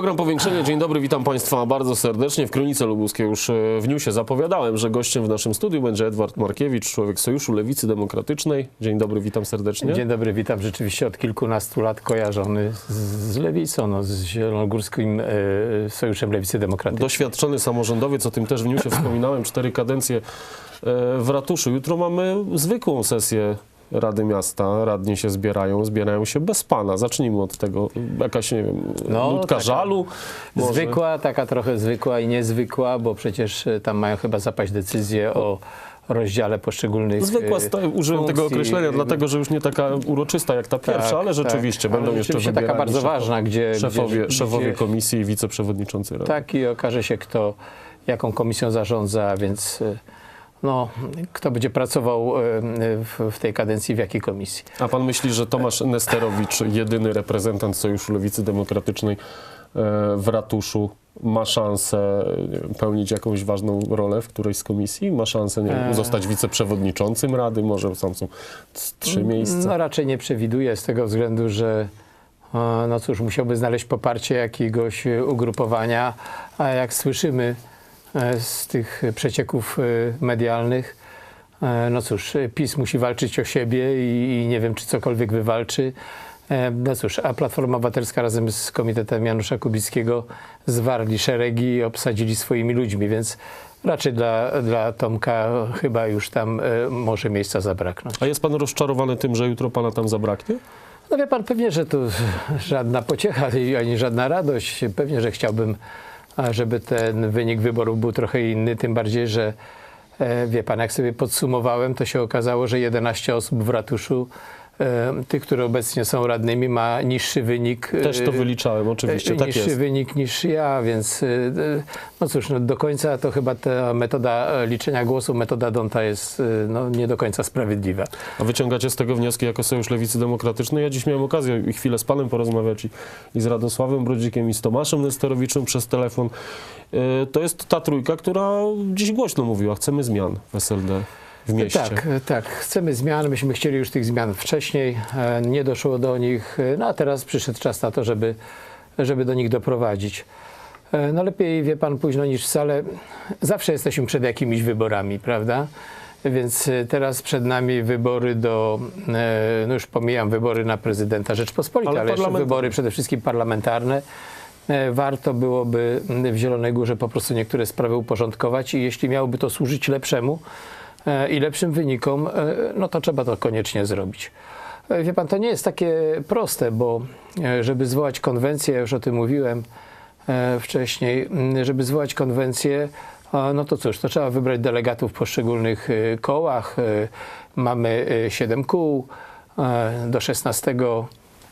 Program Powiększenie. Dzień dobry, witam Państwa bardzo serdecznie. W Kronice Lubuskiej już e, w newsie zapowiadałem, że gościem w naszym studiu będzie Edward Markiewicz, człowiek Sojuszu Lewicy Demokratycznej. Dzień dobry, witam serdecznie. Dzień dobry, witam. Rzeczywiście od kilkunastu lat kojarzony z, z Lewicą, no, z Zielonogórskim e, Sojuszem Lewicy Demokratycznej. Doświadczony samorządowiec, o tym też w newsie wspominałem, cztery kadencje e, w ratuszu. Jutro mamy zwykłą sesję Rady Miasta. Radni się zbierają, zbierają się bez pana. Zacznijmy od tego. Jakaś, nie wiem, No, nutka żalu. może? Zwykła, taka trochę zwykła i niezwykła, bo przecież e, tam mają chyba zapaść decyzję o rozdziale poszczególnych Zwykła, e, sta- użyłem tego określenia, dlatego że już nie taka uroczysta jak ta pierwsza, ale rzeczywiście tak. będą Ale jeszcze rzeczywiście taka bardzo ważna, gdzie... Szefowie, gdzie, szefowie gdzie, komisji i wiceprzewodniczący Rady. Tak i okaże się, kto jaką komisją zarządza, więc e, no, kto będzie pracował e, w, tej kadencji, w jakiej komisji. A pan myśli, że Tomasz Nesterowicz, jedyny reprezentant Sojuszu Lewicy Demokratycznej e, w ratuszu, ma szansę pełnić jakąś ważną rolę w którejś z komisji? Ma szansę nie Eee. zostać wiceprzewodniczącym Rady? Może tam są trzy miejsca? No raczej nie przewiduję z tego względu, że e, no cóż, musiałby znaleźć poparcie jakiegoś e, ugrupowania, a jak słyszymy e, z tych przecieków e, medialnych, e, no cóż, e, PiS musi walczyć o siebie i, i nie wiem, czy cokolwiek wywalczy. E, No cóż, a Platforma Obywatelska razem z Komitetem Janusza Kubickiego zwarli szeregi i obsadzili swoimi ludźmi, więc raczej dla, dla Tomka chyba już tam e, może miejsca zabraknąć. A jest pan rozczarowany tym, że jutro pana tam zabraknie? No wie pan, pewnie, że to żadna pociecha ani żadna radość. Pewnie, że chciałbym, żeby ten wynik wyborów był trochę inny, tym bardziej, że e, wie pan, jak sobie podsumowałem, to się okazało, że 11 osób w ratuszu, tych, które obecnie są radnymi, ma niższy wynik. e, Też to wyliczałem, oczywiście, tak niższy jest. wynik niż ja, więc e, e, no cóż, no do końca to chyba ta metoda e, liczenia głosów, metoda Donta jest e, no, nie do końca sprawiedliwa. A wyciągacie z tego wnioski jako Sojusz Lewicy Demokratycznej? Ja dziś miałem okazję i chwilę z panem porozmawiać i, i z Radosławem Brodzikiem i z Tomaszem Nestorowiczem przez telefon. E, To jest ta trójka, która dziś głośno mówiła, chcemy zmian w SLD w mieście. Tak, tak. Chcemy zmian. Myśmy chcieli już tych zmian wcześniej. e, Nie doszło do nich. e, No a teraz przyszedł czas na to, żeby, żeby do nich doprowadzić. E, No lepiej wie pan późno niż wcale. Zawsze jesteśmy przed jakimiś wyborami, prawda? Więc teraz przed nami wybory do, no już pomijam wybory na prezydenta Rzeczpospolitej, Ale ale, jeszcze wybory przede wszystkim parlamentarne. Warto byłoby w Zielonej Górze po prostu niektóre sprawy uporządkować i jeśli miałoby to służyć lepszemu i lepszym wynikom, e, no to trzeba to koniecznie zrobić. E, Wie pan, to nie jest takie proste, bo e, żeby zwołać konwencję, ja już o tym mówiłem e, wcześniej, żeby zwołać konwencję, no to cóż, to trzeba wybrać delegatów w poszczególnych e, kołach. E, Mamy e, siedem kół, e, do 16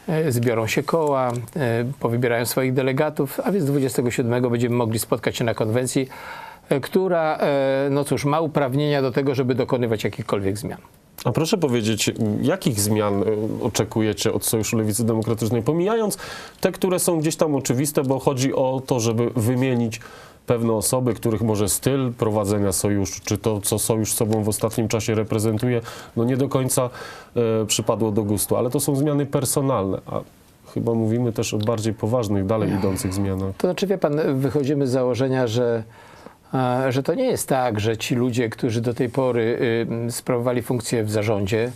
e, zbiorą się koła, e, powybierają swoich delegatów, a więc 27 będziemy mogli spotkać się na konwencji, e, która, e, no cóż, ma uprawnienia do tego, żeby dokonywać jakichkolwiek zmian. A proszę powiedzieć, jakich zmian e, oczekujecie od Sojuszu Lewicy Demokratycznej? Pomijając te, które są gdzieś tam oczywiste, bo chodzi o to, żeby wymienić pewne osoby, których może styl prowadzenia sojuszu, czy to, co sojusz sobą w ostatnim czasie reprezentuje, no nie do końca e, przypadło do gustu, ale to są zmiany personalne, a chyba mówimy też o bardziej poważnych, dalej idących zmianach. To znaczy, wie pan, wychodzimy z założenia, że, że to nie jest tak, że ci ludzie, którzy do tej pory y, sprawowali funkcję w zarządzie,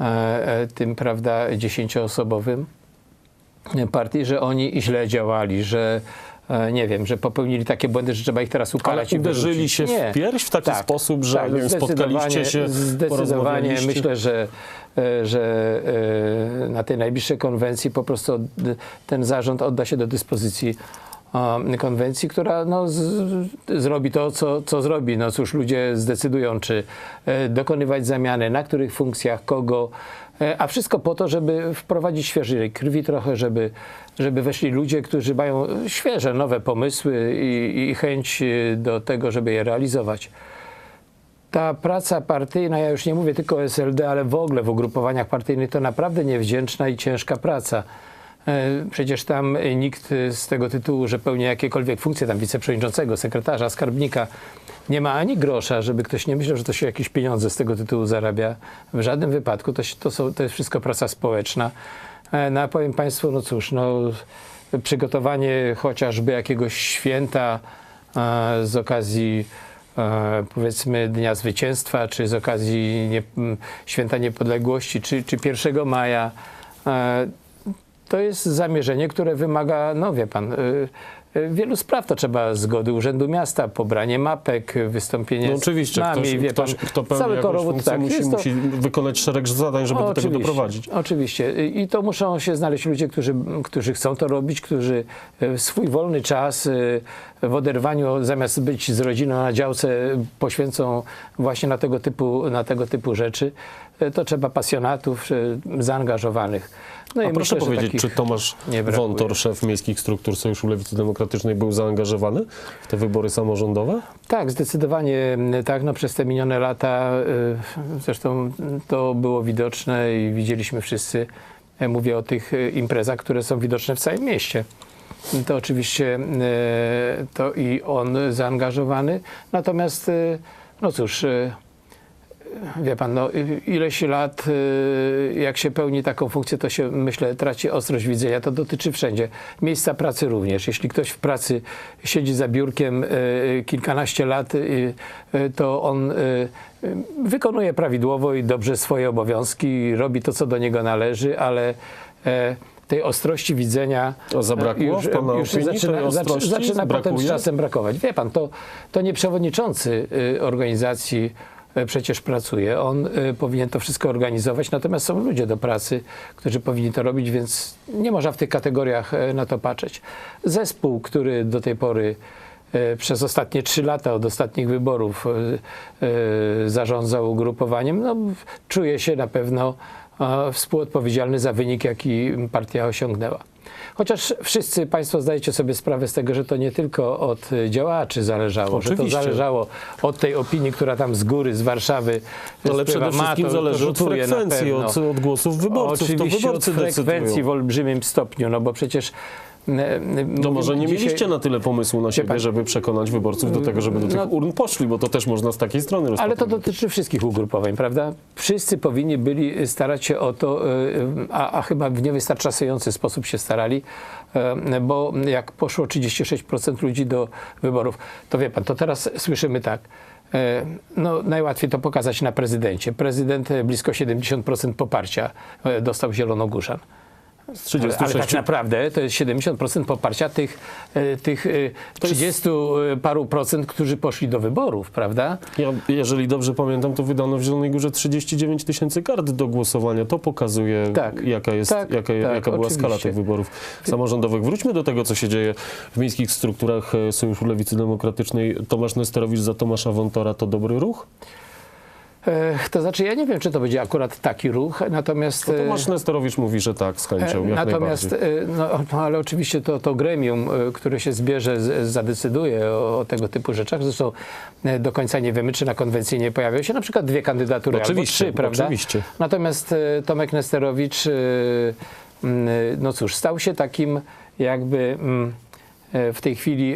e, e, tym, prawda, dziesięcioosobowym partii, że oni źle działali, że e, nie wiem, że popełnili takie błędy, że trzeba ich teraz Ale ukarać i uderzyli się Nie. w pierś w taki Tak, sposób, że tak, wiem, spotkaliście się, Zdecydowanie. myślę, że, że na tej najbliższej konwencji po prostu ten zarząd odda się do dyspozycji konwencji, która no, z, zrobi to, co, co zrobi. No cóż, ludzie zdecydują, czy e, dokonywać zamiany, na których funkcjach, kogo, e, a wszystko po to, żeby wprowadzić świeżej krwi trochę, żeby, żeby weszli ludzie, którzy mają świeże, nowe pomysły i, i chęć e, do tego, żeby je realizować ta praca partyjna, ja już nie mówię tylko o SLD, ale w ogóle w ugrupowaniach partyjnych, to naprawdę niewdzięczna i ciężka praca. E, Przecież tam e, nikt e, z tego tytułu, że pełni jakiekolwiek funkcje tam wiceprzewodniczącego, sekretarza, skarbnika, nie ma ani grosza, żeby ktoś nie myślał, że to się jakieś pieniądze z tego tytułu zarabia. W żadnym wypadku to, się- to, są, to jest wszystko praca społeczna. No a powiem Państwu, no cóż, no przygotowanie chociażby jakiegoś święta z okazji powiedzmy Dnia Zwycięstwa, czy z okazji nie, Święta Niepodległości, czy, czy 1 maja. To jest zamierzenie, które wymaga, no wie pan, y, wielu spraw. To trzeba zgody Urzędu Miasta, pobranie mapek, wystąpienie No oczywiście, z nami, ktoś, wie ktoś pan, kto pełni cały korowód, tak, musi, to- musi wykonać szereg zadań, żeby do tego doprowadzić. Oczywiście. I to muszą się znaleźć ludzie, którzy, którzy chcą to robić, którzy e, swój wolny czas e, w oderwaniu, zamiast być z rodziną na działce, poświęcą właśnie na tego typu, na tego typu rzeczy. E, To trzeba pasjonatów, zaangażowanych. No A proszę myślę, powiedzieć, czy Tomasz. Wątor, szef miejskich struktur Sojuszu Lewicy Demokratycznej, był zaangażowany w te wybory samorządowe? Tak, zdecydowanie m, tak. No, przez te minione lata y, zresztą to było widoczne i widzieliśmy wszyscy. Ja mówię o tych y, imprezach, które są widoczne w całym mieście. To oczywiście y, to i on zaangażowany. Natomiast, no cóż, wie pan, no, ileś lat, y, jak się pełni taką funkcję, to się, myślę, traci ostrość widzenia. To dotyczy wszędzie. Miejsca pracy również. Jeśli ktoś w pracy siedzi za biurkiem y, kilkanaście lat, y, to on wykonuje prawidłowo i dobrze swoje obowiązki, robi to, co do niego należy, ale e, tej ostrości widzenia A zabrakło e, w pana już opinii zaczyna, zaczy- ostrości? zaczyna potem z czasem brakować. Wie pan, to, to nie przewodniczący organizacji przecież pracuje. On y, powinien to wszystko organizować, natomiast są ludzie do pracy, którzy powinni to robić, więc nie można w tych kategoriach y, na to patrzeć. Zespół, który do tej pory przez ostatnie trzy lata od ostatnich wyborów zarządzał ugrupowaniem, no, czuje się na pewno e, współodpowiedzialny za wynik, jaki partia osiągnęła. Chociaż wszyscy Państwo zdajecie sobie sprawę z tego, że to nie tylko od y, działaczy zależało, że to Oczywiście. zależało od tej opinii, która tam z góry, z Warszawy Ale spływa. przede Ma, wszystkim to- zależy to od frekwencji, od, od głosów wyborców. Oczywiście to wyborcy od frekwencji decydują. w olbrzymim stopniu, no bo przecież... No może nie dzisiaj- mieliście na tyle pomysłu na siebie, żeby przekonać wyborców do tego, żeby do tych No- urn poszli, bo to też można z takiej strony Ale to dotyczy wszystkich ugrupowań, prawda? Wszyscy powinni byli starać się o to, y, a, a chyba w niewystarczający sposób się starali, bo jak poszło 36% ludzi do wyborów, to wie pan, to teraz słyszymy tak. No, najłatwiej to pokazać na prezydencie. Prezydent blisko 70% poparcia dostał Zielonogórzan. Z Ale, ale 36 tak naprawdę to jest 70% poparcia tych, e, tych e, 30 paru procent, którzy poszli do wyborów, prawda? Ja, jeżeli dobrze pamiętam, to wydano w Zielonej Górze 39 tysięcy kart do głosowania. To pokazuje, Tak. jaka, jest, Tak, jaka, tak, jaka była skala oczywiście. tych wyborów samorządowych. Wróćmy do tego, co się dzieje w miejskich strukturach e, Sojuszu Lewicy Demokratycznej. Tomasz Nesterowicz za Tomasza Wątora to dobry ruch? E, To znaczy, ja nie wiem, czy to będzie akurat taki ruch, natomiast... No e, Tomasz Nesterowicz mówi, że tak, z chęcią, jak Natomiast, najbardziej. e, no, no, ale oczywiście to, to gremium, e, które się zbierze, z- zadecyduje o, o tego typu rzeczach. Zresztą e, do końca nie wiemy, czy na konwencji nie pojawią się na przykład dwie kandydatury Oczywiście, albo trzy, prawda? oczywiście. Natomiast e, Tomek Nesterowicz, e, e, no cóż, stał się takim jakby mm, e, w tej chwili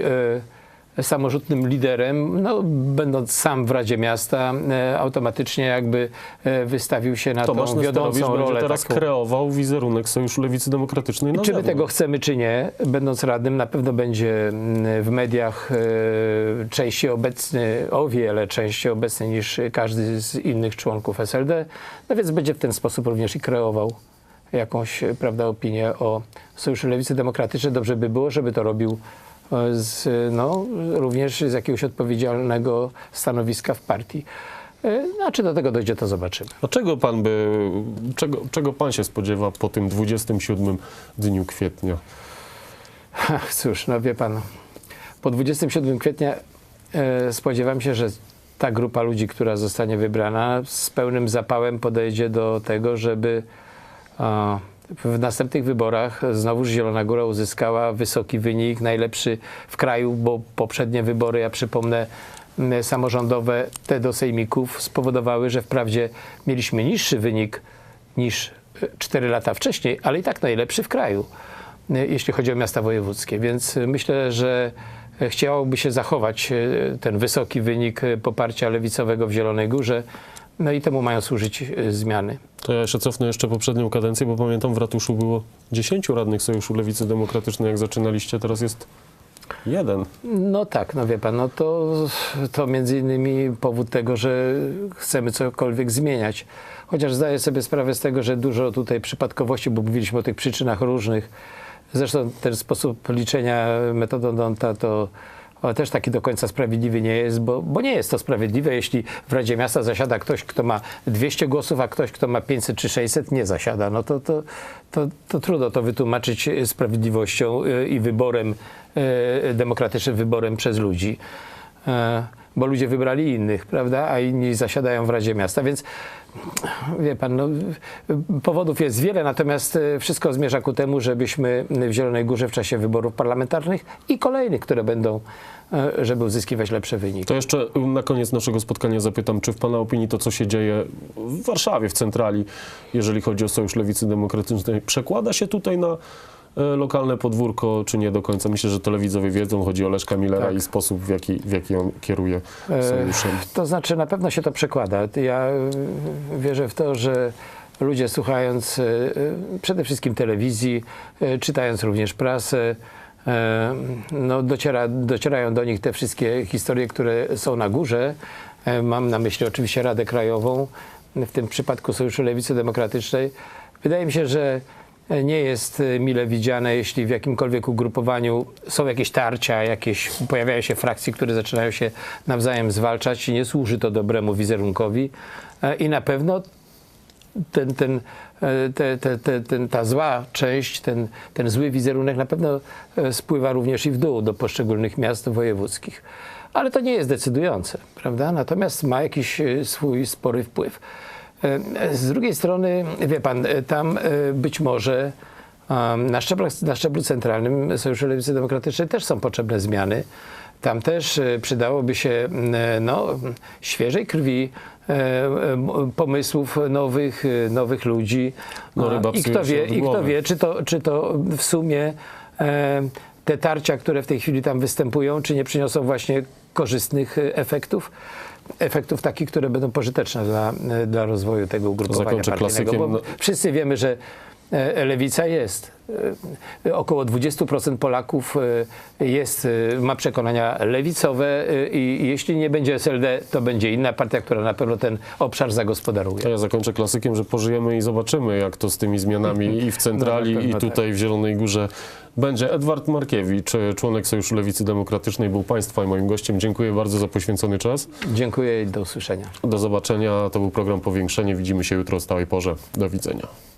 samorzutnym liderem, no, będąc sam w Radzie Miasta, e, automatycznie jakby e, wystawił się na Tomasz tą wiodącą rolę. teraz taką. kreował wizerunek Sojuszu Lewicy Demokratycznej na Czy my tego chcemy, czy nie, będąc radnym, na pewno będzie mm, w mediach e, częściej obecny, o wiele częściej obecny niż każdy z innych członków SLD, no więc będzie w ten sposób również i kreował jakąś prawda, opinię o Sojuszu Lewicy Demokratycznej. Dobrze by było, żeby to robił z, no, również z jakiegoś odpowiedzialnego stanowiska w partii. E, a czy do tego dojdzie, to zobaczymy. A czego pan by, czego, czego pan się spodziewa po tym 27 dniu kwietnia? Cóż, no wie pan, po 27 kwietnia e, spodziewam się, że ta grupa ludzi, która zostanie wybrana, z pełnym zapałem podejdzie do tego, żeby w następnych wyborach znowuż Zielona Góra uzyskała wysoki wynik, najlepszy w kraju, bo poprzednie wybory, ja przypomnę, samorządowe, te do sejmików spowodowały, że wprawdzie mieliśmy niższy wynik niż 4 lata wcześniej, ale i tak najlepszy w kraju, e, jeśli chodzi o miasta wojewódzkie. Więc e, myślę, że e, chciałoby się zachować e, ten wysoki wynik e, poparcia lewicowego w Zielonej Górze, No i temu mają służyć e, zmiany. To ja jeszcze cofnę jeszcze poprzednią kadencję, bo pamiętam w ratuszu było 10 radnych Sojuszu Lewicy Demokratycznej, jak zaczynaliście, teraz jest jeden. No tak, no wie pan, no to, to między innymi powód tego, że chcemy cokolwiek zmieniać. Chociaż zdaję sobie sprawę z tego, że dużo tutaj przypadkowości, bo mówiliśmy o tych przyczynach różnych. Zresztą ten sposób liczenia metodą Donta to też taki do końca sprawiedliwy nie jest, bo, bo nie jest to sprawiedliwe, jeśli w Radzie Miasta zasiada ktoś, kto ma 200 głosów, a ktoś, kto ma 500 czy 600 nie zasiada. No to, to, to, to trudno to wytłumaczyć sprawiedliwością y, i wyborem, y, demokratycznym wyborem przez ludzi. Bo ludzie wybrali innych, prawda, a inni zasiadają w Radzie Miasta, więc wie pan, no, powodów jest wiele, natomiast e, wszystko zmierza ku temu, żebyśmy w Zielonej Górze w czasie wyborów parlamentarnych i kolejnych, które będą, e, żeby uzyskiwać lepsze wyniki. To jeszcze na koniec naszego spotkania zapytam, czy w Pana opinii to, co się dzieje w Warszawie, w centrali, jeżeli chodzi o Sojusz Lewicy Demokratycznej, przekłada się tutaj na lokalne podwórko, czy nie do końca? Myślę, że telewidzowie wiedzą, chodzi o Leszka Millera Tak. i sposób, w jaki, w jaki on kieruje E, sojuszem. To znaczy, na pewno się to przekłada. Ja y, wierzę w to, że ludzie słuchając przede wszystkim telewizji, czytając również prasę, no dociera, docierają do nich te wszystkie historie, które są na górze. E, Mam na myśli oczywiście Radę Krajową, w tym przypadku Sojuszu Lewicy Demokratycznej. Wydaje mi się, że nie jest y, mile widziane, jeśli w jakimkolwiek ugrupowaniu są jakieś tarcia, jakieś pojawiają się frakcje, które zaczynają się nawzajem zwalczać nie służy to dobremu wizerunkowi. E, I na pewno ten, ten, e, te, te, te, ten, ta zła część, ten, ten zły wizerunek na pewno e, spływa również i w dół do poszczególnych miast wojewódzkich. Ale to nie jest decydujące, prawda? Natomiast ma jakiś swój spory wpływ. E, Z drugiej strony, wie pan, e, tam e, być może na szczeblu, na szczeblu centralnym Sojuszu Lewicy Demokratycznej też są potrzebne zmiany. Tam też przydałoby się m, e, no, świeżej krwi, pomysłów nowych, nowych ludzi. No, I kto wie, i kto wie czy, to, czy to w sumie te tarcia, które w tej chwili tam występują, czy nie przyniosą właśnie korzystnych e, efektów. Efektów takich, które będą pożyteczne dla, e, dla rozwoju tego ugrupowania zakończę partyjnego. Bo klasykiem. wszyscy wiemy, że lewica jest. E, Około 20% Polaków e, jest, e, ma przekonania lewicowe e, i jeśli nie będzie SLD, to będzie inna partia, która na pewno ten obszar zagospodaruje. A ja zakończę klasykiem, że pożyjemy i zobaczymy, jak to z tymi zmianami i w No, centrali, na pewno i tutaj w Zielonej Górze będzie. Edward Markiewicz, członek Sojuszu Lewicy Demokratycznej, był Państwa i moim gościem. Dziękuję bardzo za poświęcony czas. Dziękuję i do usłyszenia. Do zobaczenia. To był program Powiększenie. Widzimy się jutro o stałej porze. Do widzenia.